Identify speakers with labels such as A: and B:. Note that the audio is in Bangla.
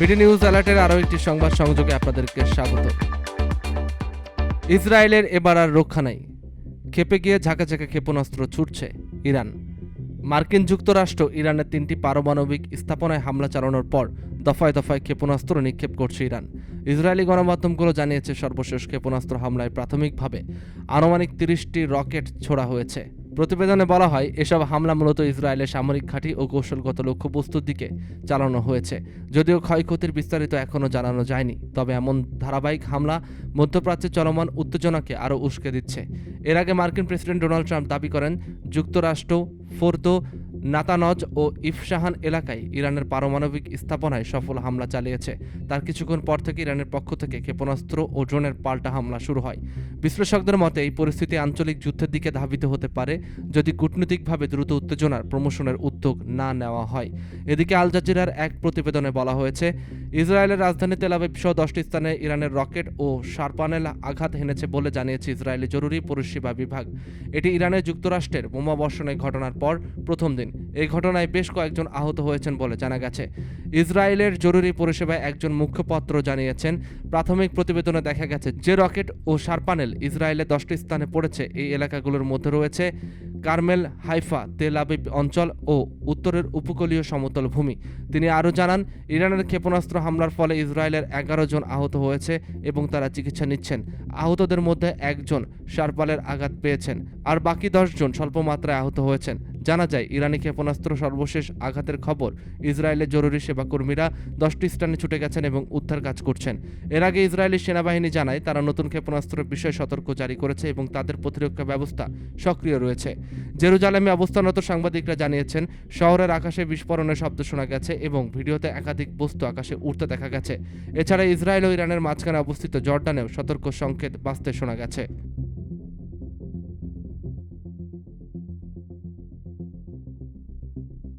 A: বিডি নিউজ অ্যালার্টের আরও একটি সংবাদ সংযোগে আপনাদেরকে স্বাগত। ইসরায়েলের এবার আর রক্ষা নাই। ক্ষেপে গিয়ে ঝাঁকা ঝাঁকা ক্ষেপণাস্ত্র ছুটছে ইরান। মার্কিন যুক্তরাষ্ট্র ইরানের তিনটি পারমাণবিক স্থাপনায় হামলা চালানোর পর দফায় দফায় ক্ষেপণাস্ত্র নিক্ষেপ করছে ইরান। ইসরায়েলি গণমাধ্যমগুলো জানিয়েছে সর্বশেষ ক্ষেপণাস্ত্র হামলায় প্রাথমিকভাবে আনুমানিক তিরিশটি রকেট ছোড়া হয়েছে। প্রতিবেদনে বলা হয়, এসব হামলা মূলত ইসরায়েলের সামরিক ঘাঁটি ও কৌশলগত লক্ষ্যবস্তুর দিকে চালানো হয়েছে। যদিও ক্ষয়ক্ষতির বিস্তারিত এখনও জানানো যায়নি, তবে এমন ধারাবাহিক হামলা মধ্যপ্রাচ্যের চলমান উত্তেজনাকে আরও উস্কে দিচ্ছে। এর আগে মার্কিন প্রেসিডেন্ট ডোনাল্ড ট্রাম্প দাবি করেন, যুক্তরাষ্ট্র, ফোর্দো নাতানজ ও ইফশাহান এলাকায় ইরানের পারমাণবিক স্থাপনায় সফল হামলা চালিয়েছে। তার কিছুক্ষণ পর থেকে ইরানের পক্ষ থেকে ক্ষেপণাস্ত্র ও ড্রোনের পাল্টা হামলা শুরু হয়। বিশ্লেষকদের মতে, এই পরিস্থিতি আঞ্চলিক যুদ্ধের দিকে ধাবিত হতে পারে যদি কূটনৈতিকভাবে দ্রুত উত্তেজনার প্রমোশনের উদ্যোগ না নেওয়া হয়। এদিকে আল জাজিরার এক প্রতিবেদনে বলা হয়েছে ইসরায়েলের রাজধানী তেলাবিব সহ দশটি স্থানে ইরানের রকেট ও শারপানেল আঘাত হেনেছে বলে জানিয়েছে ইসরায়েলি জরুরি পরিষেবা বিভাগ। এটি ইরানের যুক্তরাষ্ট্রের বোমা বর্ষণের ঘটনার পর প্রথম দিন। এই ঘটনায় বেশ কয়েকজন আহত হয়েছেন বলে জানা গেছে। ইসরায়েলের জরুরি পরিষেবায় একজন মুখপাত্র জানিয়েছেন, প্রাথমিক প্রতিবেদনে দেখা গেছে যে রকেট ও শারপানেল ইসরায়েলের দশটি স্থানে পড়েছে। এই এলাকাগুলোর মধ্যে রয়েছে কার্মেল হাইফা, তেল আবিব অঞ্চল ও উত্তরের উপকূলীয় সমতল ভূমি। তিনি আরও জানান, ইরানের ক্ষেপণাস্ত্র হামলার ফলে ইসরায়েলের এগারো জন আহত হয়েছে এবং তারা চিকিৎসা নিচ্ছেন। আহতদের মধ্যে একজন শারপালের আঘাত পেয়েছেন, আর বাকি দশজন স্বল্প মাত্রায় আহত হয়েছেন। জানা যায়, ইরানি ক্ষেপণাস্ত্র সর্বশেষ আঘাতের খবর। ইসরায়েলের জরুরি সেবা কর্মীরা দশটি স্থানে ছুটে গেছেন এবং উদ্ধার কাজ করছেন। এর আগে ইসরায়েলি সেনাবাহিনী জানায়, তারা নতুন ক্ষেপণাস্ত্রের বিষয়ে সতর্ক জারি করেছে এবং তাদের প্রতিরক্ষা ব্যবস্থা সক্রিয় রয়েছে। জেরুজালেমে অবস্থানরত সাংবাদিকরা জানিয়েছেন, শহরের আকাশে বিস্ফোরণের শব্দ শোনা গেছে এবং ভিডিওতে একাধিক বস্তু আকাশে উড়তে দেখা গেছে। এছাড়া ইসরায়েল ও ইরানের মাঝখানে অবস্থিত জর্ডানেও সতর্ক সংকেত বাঁচতে শোনা গেছে।